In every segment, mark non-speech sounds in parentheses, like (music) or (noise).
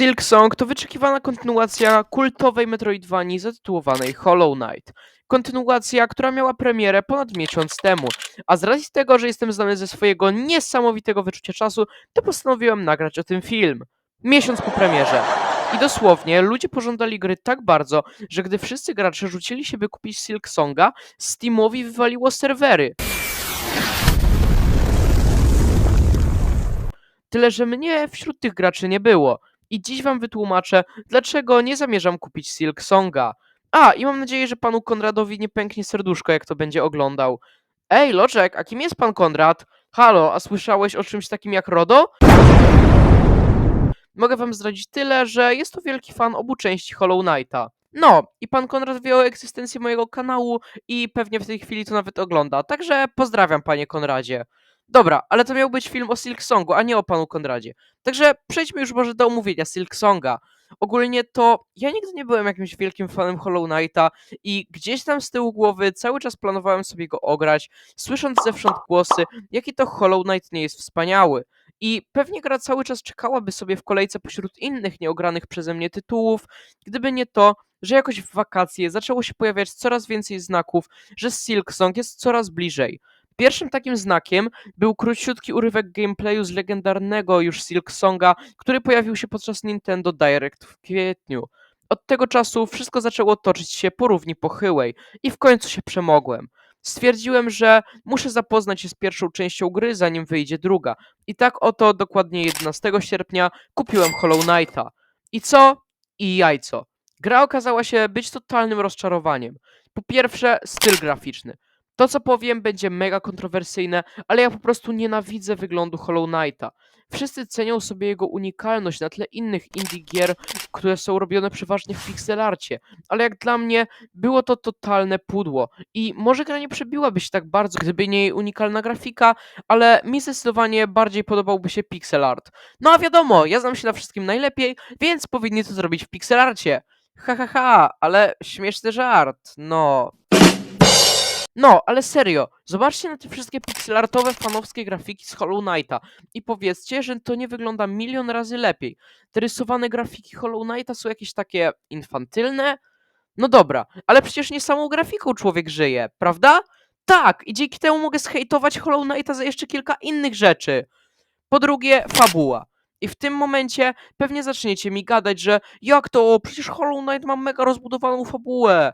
Silk Song to wyczekiwana kontynuacja kultowej Metroidvanii zatytułowanej Hollow Knight. Kontynuacja, która miała premierę ponad miesiąc temu, a z racji tego, że jestem znany ze swojego niesamowitego wyczucia czasu, to postanowiłem nagrać o tym film. Miesiąc po premierze. I dosłownie, ludzie pożądali gry tak bardzo, że gdy wszyscy gracze rzucili się by kupić Silk Songa, Steamowi wywaliło serwery. Tyle, że mnie wśród tych graczy nie było. I dziś wam wytłumaczę, dlaczego nie zamierzam kupić Silk Songa. A, i mam nadzieję, że panu Konradowi nie pęknie serduszko, jak to będzie oglądał. Ej, Loczek, a kim jest pan Konrad? Halo, a słyszałeś o czymś takim jak RODO? Mogę wam zdradzić tyle, że jest to wielki fan obu części Hollow Knighta. No, i pan Konrad wie o egzystencji mojego kanału i pewnie w tej chwili to nawet ogląda, także pozdrawiam panie Konradzie. Dobra, ale to miał być film o Silk Songu, a nie o panu Konradzie. Także przejdźmy już może do omówienia Silk Songa. Ogólnie to ja nigdy nie byłem jakimś wielkim fanem Hollow Knighta i gdzieś tam z tyłu głowy cały czas planowałem sobie go ograć, słysząc zewsząd głosy, jaki to Hollow Knight nie jest wspaniały. I pewnie gra cały czas czekałaby sobie w kolejce pośród innych nieogranych przeze mnie tytułów, gdyby nie to, że jakoś w wakacje zaczęło się pojawiać coraz więcej znaków, że Silk Song jest coraz bliżej. Pierwszym takim znakiem był króciutki urywek gameplayu z legendarnego już Silk Songa, który pojawił się podczas Nintendo Direct w kwietniu. Od tego czasu wszystko zaczęło toczyć się po równi pochyłej i w końcu się przemogłem. Stwierdziłem, że muszę zapoznać się z pierwszą częścią gry, zanim wyjdzie druga. I tak oto dokładnie 11 sierpnia kupiłem Hollow Knighta. I co? I jajco. Gra okazała się być totalnym rozczarowaniem. Po pierwsze, styl graficzny. To, co powiem, będzie mega kontrowersyjne, ale ja po prostu nienawidzę wyglądu Hollow Knighta. Wszyscy cenią sobie jego unikalność na tle innych indie gier, które są robione przeważnie w pixelarcie, ale jak dla mnie było to totalne pudło i może gra nie przebiłaby się tak bardzo, gdyby nie jej unikalna grafika, ale mi zdecydowanie bardziej podobałby się pixel art. No a wiadomo, ja znam się na wszystkim najlepiej, więc powinni to zrobić w pixelarcie. Ha ha ha, ale śmieszny żart, no. No, ale serio, zobaczcie na te wszystkie pixelartowe fanowskie grafiki z Hollow Knighta i powiedzcie, że to nie wygląda milion razy lepiej. Te rysowane grafiki Hollow Knighta są jakieś takie infantylne? No dobra, ale przecież nie samą grafiką człowiek żyje, prawda? Tak, i dzięki temu mogę zhejtować Hollow Knighta za jeszcze kilka innych rzeczy. Po drugie, fabuła. I w tym momencie pewnie zaczniecie mi gadać, że jak to, przecież Hollow Knight ma mega rozbudowaną fabułę.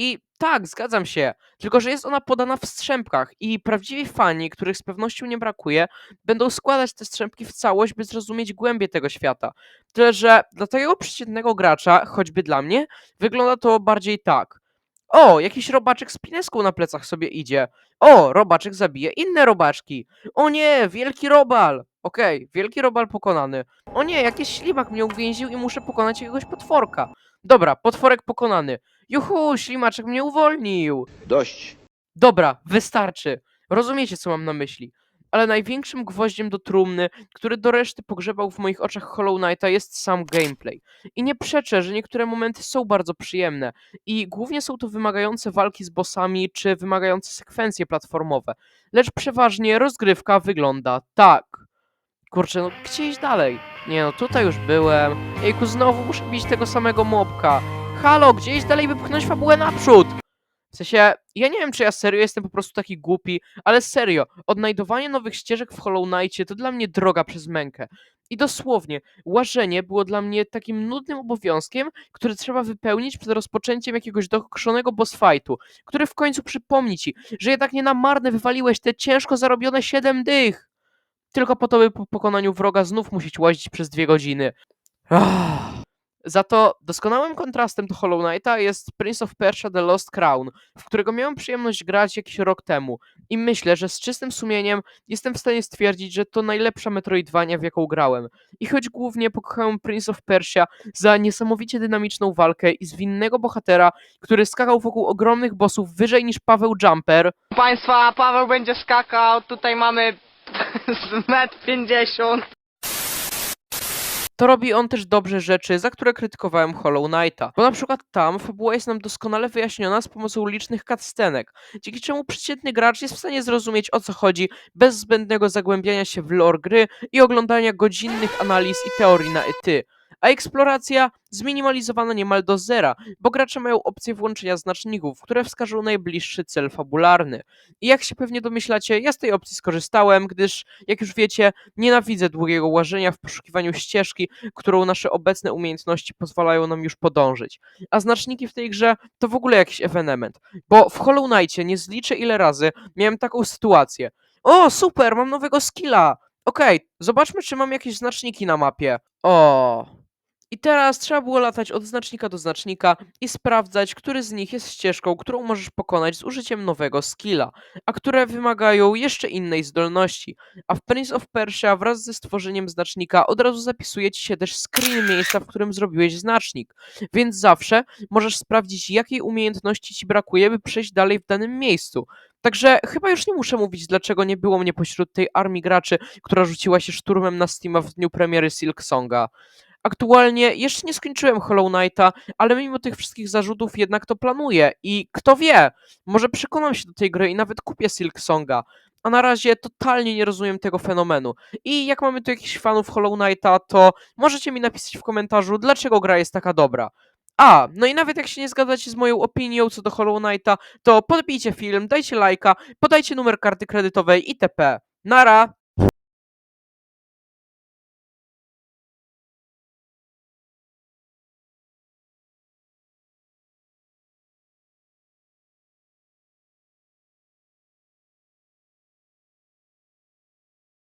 I tak, zgadzam się, tylko że jest ona podana w strzępkach i prawdziwi fani, których z pewnością nie brakuje, będą składać te strzępki w całość, by zrozumieć głębię tego świata. Tyle, że dla takiego przeciętnego gracza, choćby dla mnie, wygląda to bardziej tak. O, jakiś robaczek z pineską na plecach sobie idzie. O, robaczek zabije inne robaczki. O nie, wielki robal. Okej, wielki robal pokonany. O nie, jakiś ślimak mnie uwięził i muszę pokonać jakiegoś potworka. Dobra, potworek pokonany. Juhu, ślimaczek mnie uwolnił. Dość. Dobra, wystarczy. Rozumiecie, co mam na myśli. Ale największym gwoździem do trumny, który do reszty pogrzebał w moich oczach Hollow Knighta jest sam gameplay. I nie przeczę, że niektóre momenty są bardzo przyjemne i głównie są to wymagające walki z bossami czy wymagające sekwencje platformowe. Lecz przeważnie rozgrywka wygląda tak. Kurczę, no gdzie iść dalej? Nie no, tutaj już byłem. Jejku, znowu muszę bić tego samego mobka. Halo, gdzie iść dalej, by pchnąć fabułę naprzód? W sensie, ja nie wiem, czy ja serio jestem po prostu taki głupi, ale serio, odnajdowanie nowych ścieżek w Hollow Knightie to dla mnie droga przez mękę. I dosłownie, łażenie było dla mnie takim nudnym obowiązkiem, który trzeba wypełnić przed rozpoczęciem jakiegoś dokrzonego boss fightu, który w końcu przypomni ci, że jednak nie na marne wywaliłeś te ciężko zarobione 7 dych. Tylko po to, by po pokonaniu wroga znów musieć łazić przez dwie godziny. Ah. Za to doskonałym kontrastem do Hollow Knighta jest Prince of Persia The Lost Crown, w którego miałem przyjemność grać jakiś rok temu. I myślę, że z czystym sumieniem jestem w stanie stwierdzić, że to najlepsza Metroidvania, w jaką grałem. I choć głównie pokochałem Prince of Persia za niesamowicie dynamiczną walkę i zwinnego bohatera, który skakał wokół ogromnych bossów wyżej niż Paweł Jumper, Państwa, Paweł będzie skakał, tutaj mamy (laughs) z metr 50. to robi on też dobrze rzeczy, za które krytykowałem Hollow Knighta. Bo na przykład tam fabuła jest nam doskonale wyjaśniona z pomocą licznych cutscenek, dzięki czemu przeciętny gracz jest w stanie zrozumieć o co chodzi bez zbędnego zagłębiania się w lore gry i oglądania godzinnych analiz i teorii na ety. A eksploracja zminimalizowana niemal do zera, bo gracze mają opcję włączenia znaczników, które wskażą najbliższy cel fabularny. I jak się pewnie domyślacie, ja z tej opcji skorzystałem, gdyż, jak już wiecie, nienawidzę długiego łażenia w poszukiwaniu ścieżki, którą nasze obecne umiejętności pozwalają nam już podążyć. A znaczniki w tej grze to w ogóle jakiś ewenement, bo w Hollow Knightie nie zliczę ile razy miałem taką sytuację. O, super, mam nowego skilla! Okej, zobaczmy, czy mam jakieś znaczniki na mapie. O. I teraz trzeba było latać od znacznika do znacznika i sprawdzać, który z nich jest ścieżką, którą możesz pokonać z użyciem nowego skilla, a które wymagają jeszcze innej zdolności. A w Prince of Persia wraz ze stworzeniem znacznika od razu zapisuje ci się też screen miejsca, w którym zrobiłeś znacznik. Więc zawsze możesz sprawdzić, jakiej umiejętności ci brakuje, by przejść dalej w danym miejscu. Także chyba już nie muszę mówić, dlaczego nie było mnie pośród tej armii graczy, która rzuciła się szturmem na Steama w dniu premiery Silk Songa. Aktualnie jeszcze nie skończyłem Hollow Knighta, ale mimo tych wszystkich zarzutów jednak to planuję i kto wie, może przekonam się do tej gry i nawet kupię Silk Songa. A na razie totalnie nie rozumiem tego fenomenu. I jak mamy tu jakichś fanów Hollow Knighta, to możecie mi napisać w komentarzu, dlaczego gra jest taka dobra. A, no i nawet jak się nie zgadzacie z moją opinią co do Hollow Knighta, to podbijcie film, dajcie lajka, podajcie numer karty kredytowej itp. Nara!